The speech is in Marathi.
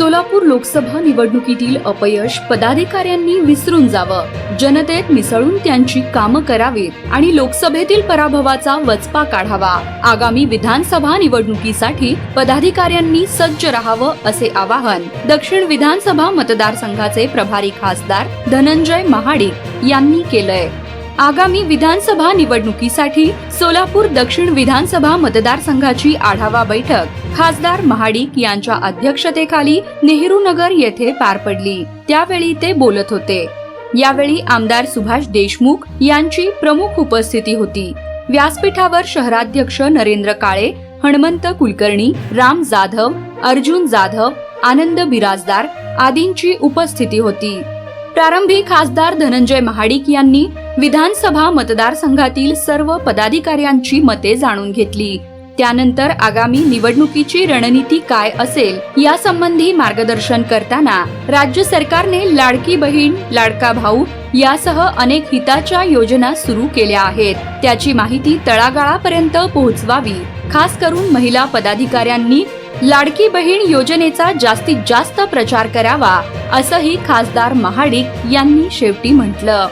सोलापूर लोकसभा निवडणुकीतील अपयश पदाधिकाऱ्यांनी विसरून जावं. जनतेत मिसळून त्यांची कामं करावीत आणि लोकसभेतील पराभवाचा वचपा काढावा. आगामी विधानसभा निवडणुकीसाठी पदाधिकाऱ्यांनी सज्ज राहावं असे आवाहन दक्षिण विधानसभा मतदारसंघाचे प्रभारी खासदार धनंजय महाडिक यांनी केलंय. आगामी विधानसभा निवडणुकीसाठी सोलापूर दक्षिण विधानसभा मतदारसंघाची आढावा बैठक. खासदार महाडिक यांच्या अध्यक्षतेखाली नेहरू नगर येथे पार पडली. त्यावेळी ते बोलत होते. यावेळी आमदार सुभाष देशमुख यांची प्रमुख उपस्थिती होती. व्यासपीठावर शहराध्यक्ष नरेंद्र काळे हणमंत कुलकर्णी राम जाधव अर्जुन जाधव आनंद बिराजदार आदींची उपस्थिती होती. प्रारंभी खासदार धनंजय महाडिक यांनी विधानसभा मतदारसंघातील सर्व पदाधिकाऱ्यांची मते जाणून घेतली. त्यानंतर आगामी निवडणुकीची रणनीती काय असेल यासंबंधी मार्गदर्शन करताना राज्य सरकारने लाडकी बहीण लाडका भाऊ यासह अनेक हिताच्या योजना सुरू केल्या आहेत. त्याची माहिती तळागाळापर्यंत पोहोचवावी. खास करून महिला पदाधिकाऱ्यांनी लाडकी बहीण योजनेचा जास्तीत जास्त प्रचार करावा असंही खासदार महाडिक यांनी शेवटी म्हटलं.